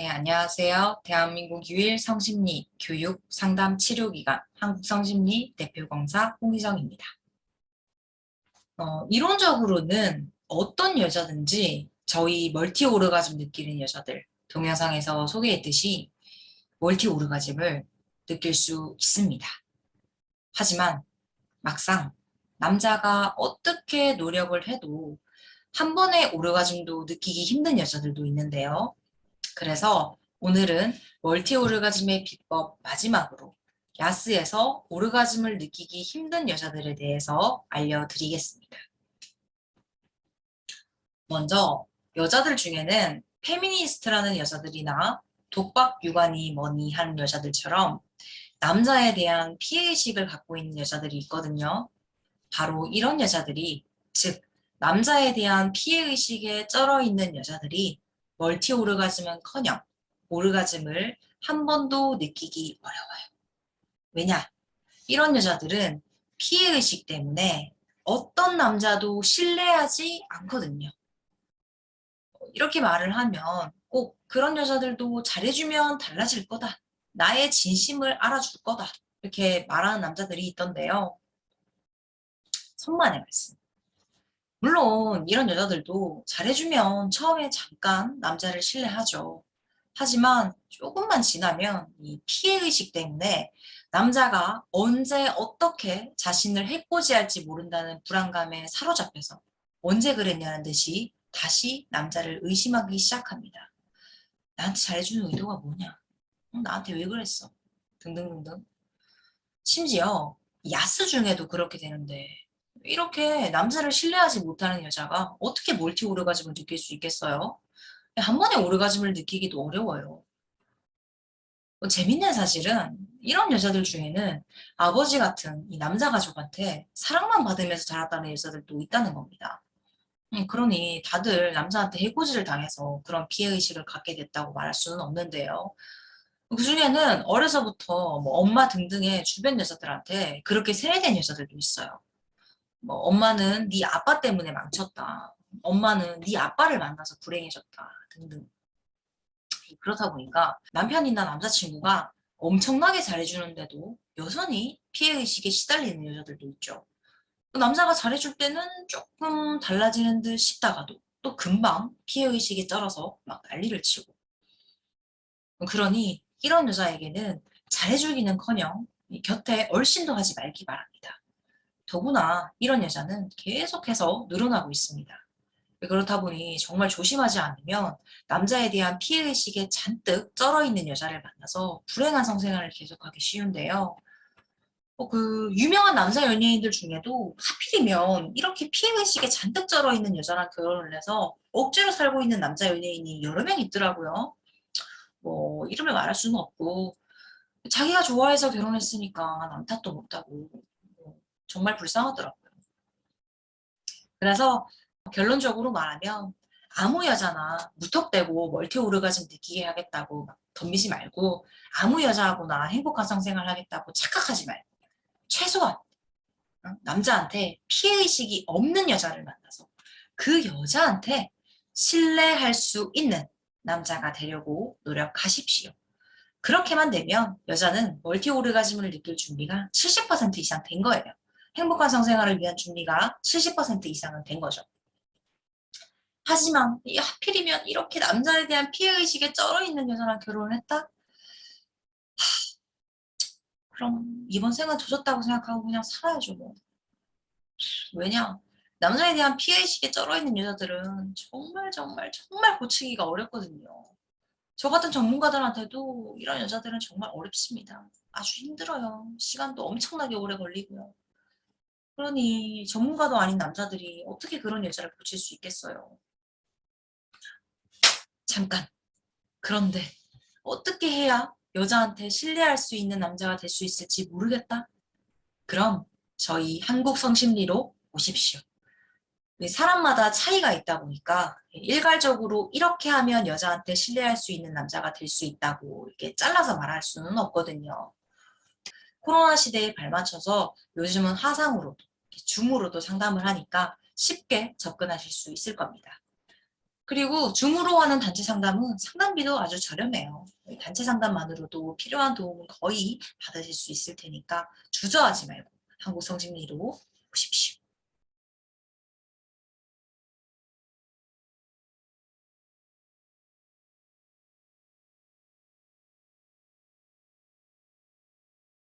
네, 안녕하세요. 대한민국 유일 성심리 교육 상담 치료기관 한국성심리 대표공사 홍희정입니다. 어, 이론적으로는 어떤 여자든지 저희 멀티 오르가즘 느끼는 여자들 동영상에서 소개했듯이 멀티 오르가즘을 느낄 수 있습니다. 하지만 막상 남자가 어떻게 노력을 해도 한 번의 오르가즘도 느끼기 힘든 여자들도 있는데요. 그래서 오늘은 멀티 오르가즘의 비법 마지막으로 야스에서 오르가즘을 느끼기 힘든 여자들에 대해서 알려드리겠습니다. 먼저 여자들 중에는 페미니스트라는 여자들이나 독박 육아니 뭐니 하는 여자들처럼 남자에 대한 피해의식을 갖고 있는 여자들이 있거든요. 바로 이런 여자들이 즉 남자에 대한 피해의식에 쩔어 있는 여자들이 멀티 오르가즘은커녕 오르가즘을 한 번도 느끼기 어려워요. 왜냐? 이런 여자들은 피해의식 때문에 어떤 남자도 신뢰하지 않거든요. 이렇게 말을 하면 꼭 그런 여자들도 잘해주면 달라질 거다. 나의 진심을 알아줄 거다. 이렇게 말하는 남자들이 있던데요. 천만의 말씀. 물론 이런 여자들도 잘해주면 처음에 잠깐 남자를 신뢰하죠. 하지만 조금만 지나면 이 피해의식 때문에 남자가 언제 어떻게 자신을 해코지할지 모른다는 불안감에 사로잡혀서 언제 그랬냐는 듯이 다시 남자를 의심하기 시작합니다. 나한테 잘해주는 의도가 뭐냐? 나한테 왜 그랬어? 등등등등. 심지어 야스 중에도 그렇게 되는데 이렇게 남자를 신뢰하지 못하는 여자가 어떻게 멀티 오르가즘을 느낄 수 있겠어요? 한 번에 오르가즘을 느끼기도 어려워요. 뭐 재밌는 사실은 이런 여자들 중에는 아버지 같은 이 남자 가족한테 사랑만 받으면서 자랐다는 여자들도 있다는 겁니다. 음, 그러니 다들 남자한테 해코지를 당해서 그런 피해의식을 갖게 됐다고 말할 수는 없는데요. 그 중에는 어려서부터 뭐 엄마 등등의 주변 여자들한테 그렇게 세뇌된 여자들도 있어요. 뭐 엄마는 네 아빠 때문에 망쳤다. 엄마는 네 아빠를 만나서 불행해졌다. 등등. 그렇다 보니까 남편이나 남자친구가 엄청나게 잘해주는데도 여전히 피해의식에 시달리는 여자들도 있죠. 남자가 잘해줄 때는 조금 달라지는 듯 싶다가도 또 금방 피해의식에 쩔어서 막 난리를 치고 그러니 이런 여자에게는 잘해주기는커녕 곁에 얼씬도 하지 말기 바랍니다. 더구나 이런 여자는 계속해서 늘어나고 있습니다. 그렇다 보니 정말 조심하지 않으면 남자에 대한 피해의식에 잔뜩 쩔어있는 여자를 만나서 불행한 성생활을 계속하기 쉬운데요. 어, 그 유명한 남자 연예인들 중에도 하필이면 이렇게 피해의식에 잔뜩 쩔어있는 여자랑 결혼을 해서 억지로 살고 있는 남자 연예인이 여러 명 있더라고요. 뭐 이름을 말할 수는 없고 자기가 좋아해서 결혼했으니까 남 탓도 못하고 정말 불쌍하더라고요. 그래서 결론적으로 말하면 아무 여자나 무턱대고 멀티 오르가즘 느끼게 하겠다고 막 덤비지 말고 아무 여자하고나 행복한 성생활 하겠다고 착각하지 말고 최소한 남자한테 피해의식이 없는 여자를 만나서 그 여자한테 신뢰할 수 있는 남자가 되려고 노력하십시오. 그렇게만 되면 여자는 멀티 오르가즘을 느낄 준비가 70% 이상 된 거예요. 행복한 성생활을 위한 준비가 70% 이상은 된 거죠. 하지만 이 하필이면 이렇게 남자에 대한 피해의식에 쩔어있는 여자랑 결혼을 했다? 하, 그럼 이번 생은 조졌다고 생각하고 그냥 살아야죠 뭐. 왜냐? 남자에 대한 피해의식에 쩔어있는 여자들은 정말 정말 정말 고치기가 어렵거든요. 저 같은 전문가들한테도 이런 여자들은 정말 어렵습니다. 아주 힘들어요. 시간도 엄청나게 오래 걸리고요. 그러니 전문가도 아닌 남자들이 어떻게 그런 여자를 고칠 수 있겠어요. 잠깐. 그런데 어떻게 해야 여자한테 신뢰할 수 있는 남자가 될 수 있을지 모르겠다. 그럼 저희 한국 성심리로 오십시오. 사람마다 차이가 있다 보니까 일괄적으로 이렇게 하면 여자한테 신뢰할 수 있는 남자가 될 수 있다고 이렇게 잘라서 말할 수는 없거든요. 코로나 시대에 발맞춰서 요즘은 화상으로도 줌으로도 상담을 하니까 쉽게 접근하실 수 있을 겁니다. 그리고 줌으로 하는 단체 상담은 상담비도 아주 저렴해요. 단체 상담만으로도 필요한 도움은 거의 받으실 수 있을 테니까 주저하지 말고 한국성심리로 보십시오.